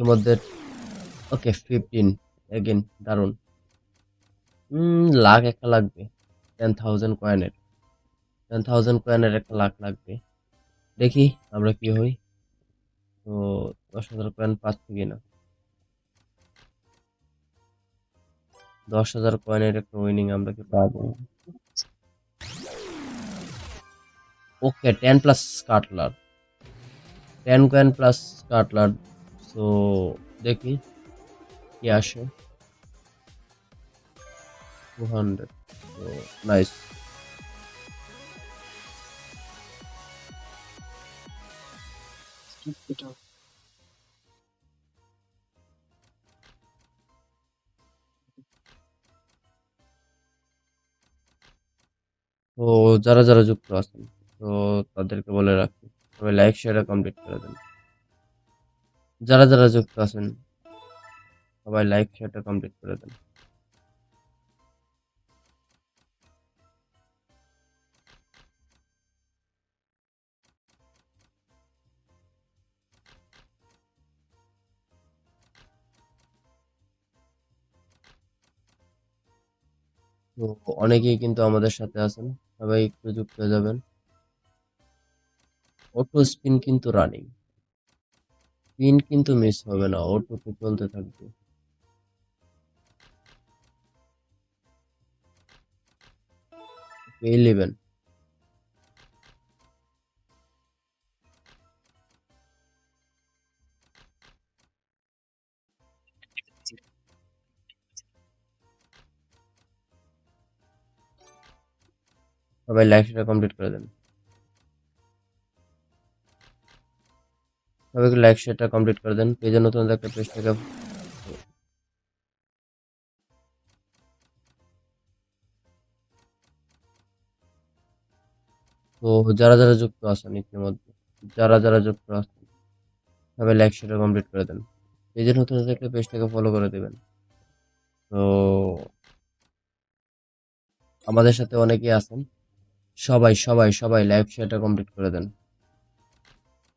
ইতিমধ্যে ওকে fifteen again দারুণ লাখ একটা লাগবে টেন থাউজেন্ড কয়েনের টেন থাউজেন্ড কয়েনের একটা লাখ লাগবে। দেখি আমরা কি হই। তো, দশ হাজার কয়েন পাচ্ছি কিনা? দশ হাজার কয়েনের একটা উইনিং আমরা কি পাবো? Okay ten plus cutler ten coin plus cutler so দেখি কি আসে টু হান্ড্রেড তো নাইস তো যারা যারা যুক্ত আছেন তো তাদেরকে বলে রাখি সবাই লাইক শেয়ারটা কমপ্লিট করে দেন যারা যারা যুক্ত আছেন, সবাই লাইক শেয়ারটা কমপ্লিট করে দেন। তো অনেকেই কিন্তু আমাদের সাথে আছেন, সবাই একটু যুক্ত হয়ে যাবেন। অটো স্পিন কিন্তু রানিং স্পিন কিন্তু মিস হবে না অটোতে চলতে থাকবে। ইলেভেন সবাই লাইক সেটা কমপ্লিট করে দেন। সবাইকে লাইক শেয়ারটা কমপ্লিট করে দেন। পেজে নতুন একটা পেজটাকে তো যারা যারা যুক্ত আছেন ইতিমধ্যে যারা যারা যুক্ত আছেন, সবাই লাইক শেয়ারটা কমপ্লিট করে দেন। পেজে নতুন একটা পেজটাকে ফলো করে দেবেন। তো আমাদের সাথে অনেকেই আছেন। সবাই সবাই সবাই লাইক শেয়ারটা কমপ্লিট করে দেন।